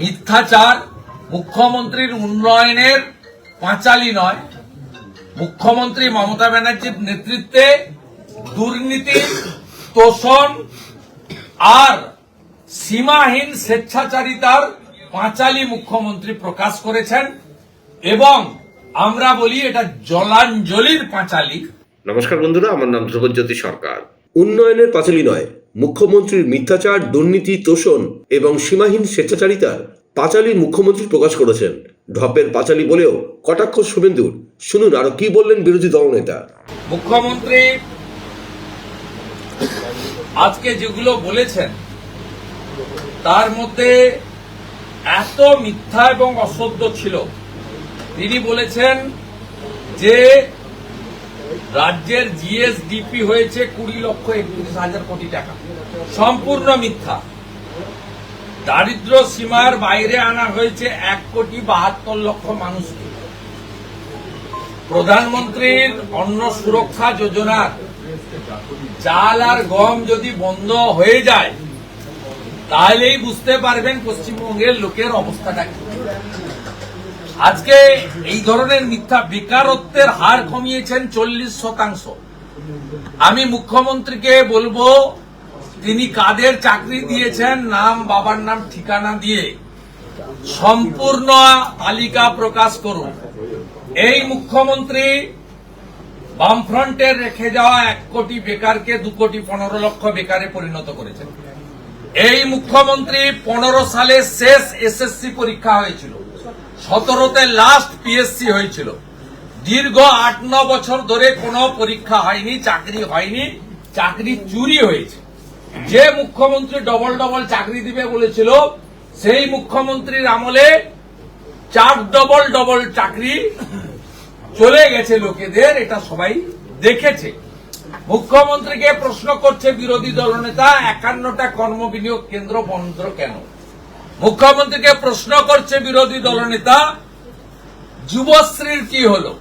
মিথ্যাচার মুখ্যমন্ত্রীর উন্নয়নের পাঁচালি নয়। মুখ্যমন্ত্রী মমতা ব্যানার্জির নেতৃত্বে দুর্নীতি, তোষণ আর সীমাহীন স্বেচ্ছাচারিতার পাঁচালি মুখ্যমন্ত্রী প্রকাশ করেছেন এবং আমরা বলি এটা জলাঞ্জলির পাঁচালি। নমস্কার বন্ধুরা, আমার নাম ধ্রুবজ্যোতি সরকার। উন্নয়নের পাঁচালী নয় মুখ্যমন্ত্রীর মিথ্যাচার, দুর্নীতি, তোষণ এবং সীমাহীন স্বেচ্ছাচারিতার পাঁচালী মুখ্যমন্ত্রী প্রকাশ করেছেন। ঢপের পাঁচালী বলেও কটাক্ষ শুভেন্দুর। শুনুন আরও কি বললেন বিরোধী দলনেতা। মুখ্যমন্ত্রী, আজকে যেগুলো বলেছেন, তার মধ্যে এত মিথ্যা এবং অসত্য ছিল। তিনি বলেছেন যে রাজ্যের জিএসডিপি হয়েছে কুড়ি লক্ষ একত্রিশ হাজার কোটি টাকা। সম্পূর্ণ মিথ্যা। দারিদ্র সীমার বাইরে আনা হয়েছে এক কোটি বাহাত্তর লক্ষ মানুষকে। প্রধানমন্ত্রীর অন্ন সুরক্ষা যোজনার চাল আর গম যদি বন্ধ হয়ে যায়, তাহলেই বুঝতে পারবেন পশ্চিমবঙ্গের লোকের অবস্থাটা কি। আজকে এই ধরনের মিথ্যা বেকারত্বের হার কমিয়েছেন চল্লিশ শতাংশ। আমি মুখ্যমন্ত্রীকে বলব, তিনি কাদের চাকরি দিয়েছেন, নাম, বাবার নাম, ঠিকানা দিয়ে সম্পূর্ণ তালিকা প্রকাশ করুন। এই মুখ্যমন্ত্রী বামফ্রন্টের রেখে যাওয়া এক কোটি বেকারকে দু কোটি পনেরো লক্ষ বেকারে পরিণত করেছেন। এই মুখ্যমন্ত্রী পনেরো সালে শেষ এসএসসি পরীক্ষা হয়েছিল। সতেরোতে লাস্ট পিএসসি হয়েছিল। দীর্ঘ আট ন বছর ধরে কোনো পরীক্ষা হয়নি, চাকরি হয়নি, চাকরি চুরি হয়েছে। যে মুখ্যমন্ত্রী ডবল ডবল চাকরি দিবে বলেছিল, সেই মুখ্যমন্ত্রীর আমলে চার ডবল ডবল চাকরি চলে গেছে লোকেদের, এটা সবাই দেখেছে। মুখ্যমন্ত্রীকে প্রশ্ন করছে বিরোধী দলনেতা, একান্নটা কর্মবিনিয়োগ কেন্দ্র বন্ধ কেন? মুখ্যমন্ত্রীকে প্রশ্ন করছে বিরোধী দলনেতা, যুবশ্রীর কি হলো?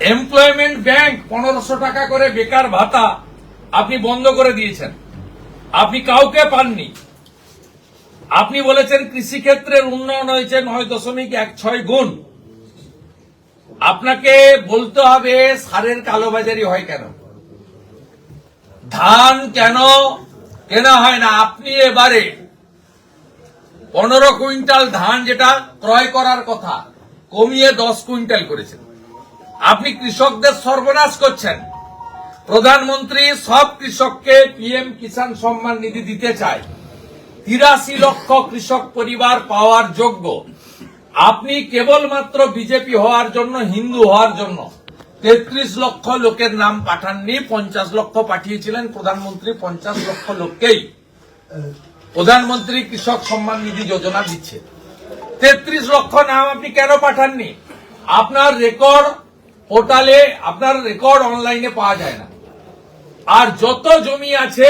এমপ্লয়মেন্ট ব্যাংক পনেরোশো টাকা করে বেকার ভাতা আপনি বন্ধ করে দিয়েছেন। আপনি কাউকে পাননি। আপনি বলেছেন কৃষিক্ষেত্রের উন্নয়ন হয়েছে নয় দশমিক এক ছয় গুণ। আপনাকে বলতে হবে সারের কালোবাজারি হয় কেন? ধান কেন কেনা হয় না? আপনি এবারে পনেরো কুইন্টাল ধান যেটা ক্রয় করার কথা, কমিয়ে দশ কুইন্টাল করেছেন। আপনি কৃষকদের সর্বনাশ করছেন। প্রধানমন্ত্রী সব কৃষককে পিএম কিষাণ সম্মান নিধি দিতে চায়। তিরাশি লক্ষ কৃষক পরিবার পাওয়ার যোগ্য। আপনি কেবলমাত্র বিজেপি হওয়ার জন্য, হিন্দু হওয়ার জন্য তেত্রিশ লক্ষ লোকের নাম পাঠাননি, পঞ্চাশ লক্ষ পাঠিয়েছিলেন প্রধানমন্ত্রী, পঞ্চাশ লক্ষ লোককেই। প্রধানমন্ত্রী কৃষক সম্মান নিধি যোজনা দিচ্ছে। তেত্রিশ লক্ষ নাম আপনি কেন পাঠাননি? আপনার রেকর্ড পোর্টালে, আপনার রেকর্ড অনলাইনে পাওয়া যায় না। আর যত জমি আছে,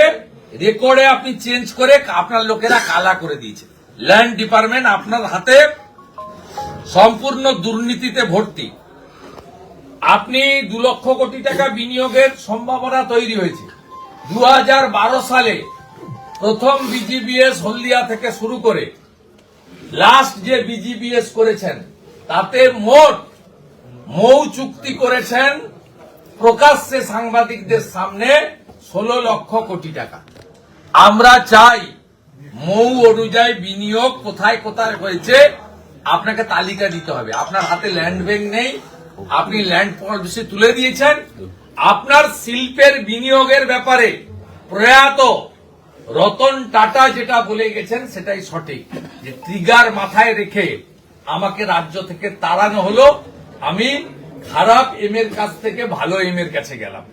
রেকর্ডে আপনি চেঞ্জ করে আপনার লোকেরা কালা করে দিয়েছে। ল্যান্ড ডিপার্টমেন্ট আপনার হাতে সম্পূর্ণ দুর্নীতিতে ভর্তি। আপনি দু লক্ষ কোটি টাকা বিনিয়োগের সম্ভাবনা তৈরি হয়েছে। দু হাজার বারো সালে প্রথম বিজিবিএস হলদিয়া থেকে শুরু করে লাস্ট যে বিজিবিএস করেছেন, তাতে মোট মৌ চুক্তি করেছেন প্রকাশ্যে সাংবাদিকদের সামনে ষোলো লক্ষ কোটি টাকা। আমরা চাই মৌ অনুযায়ী বিনিয়োগ কোথায় কোথায় হয়েছে, আপনাকে তালিকা দিতে হবে। আপনার হাতে ল্যান্ড ব্যাংক নেই, আপনি ল্যান্ড পলিসি তুলে দিয়েছেন। আপনার শিল্পের বিনিয়োগের ব্যাপারে প্রয়াত রতন টাটা যেটা বলে গেছেন, সেটাই সঠিক। যে ট্রিগার মাথায় রেখে আমাকে রাজ্য থেকে তাড়ানো হলো, আমি খারাপ এম এর কাছ থেকে ভালো এম এর কাছে গেলাম।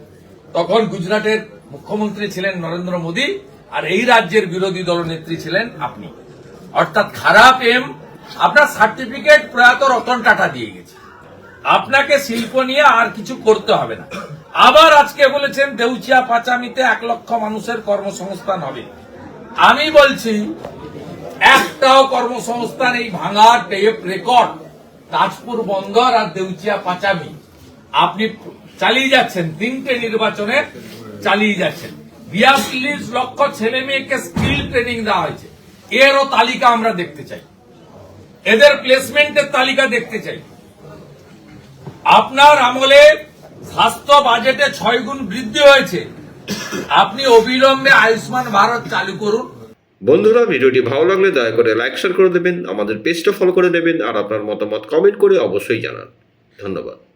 তখন গুজরাটের মুখ্যমন্ত্রী ছিলেন নরেন্দ্র মোদী, আর এই রাজ্যের বিরোধী দলনেত্রী ছিলেন আপনি। অর্থাৎ খারাপ এম, আপনার সার্টিফিকেট প্রয়াত রতন টাটা দিয়ে গেছে। আপনাকে শিল্প নিয়ে আর কিছু করতে হবে না। আবার আজকে বলেছেন দেউচিয়া পাচামিতে এক লক্ষ মানুষের কর্মসংস্থান হবে। আমি বলছি, একটাও কর্মসংস্থান এই ভাঙা টেপ রেকর্ড তাজপুর বন্দর আর দেউচিয়া পাচামি। আপনি চালিয়ে যাচ্ছেন, তিনটে নির্বাচনে চালিয়ে যাচ্ছেন। বিয়াল্লিশ লক্ষ ছেলে মেয়েকে স্কিল ট্রেনিং দেওয়া হয়েছে। এরও তালিকা আমরা দেখতে চাই। এদের প্লেসমেন্টের তালিকা দেখতে চাই। আপনার আমলে স্বাস্থ্য বাজেটে ছয় গুণ বৃদ্ধি হয়েছে। আপনি অবিলম্বে আয়ুষ্মান ভারত চালু করুন। বন্ধুরা, ভিডিওটি ভালো লাগলে দয়া করে লাইক, শেয়ার করে দেবেন, আমাদের পেজটা ফলো করে দেবেন, আর আপনার মতামত কমেন্ট করে অবশ্যই জানান। ধন্যবাদ।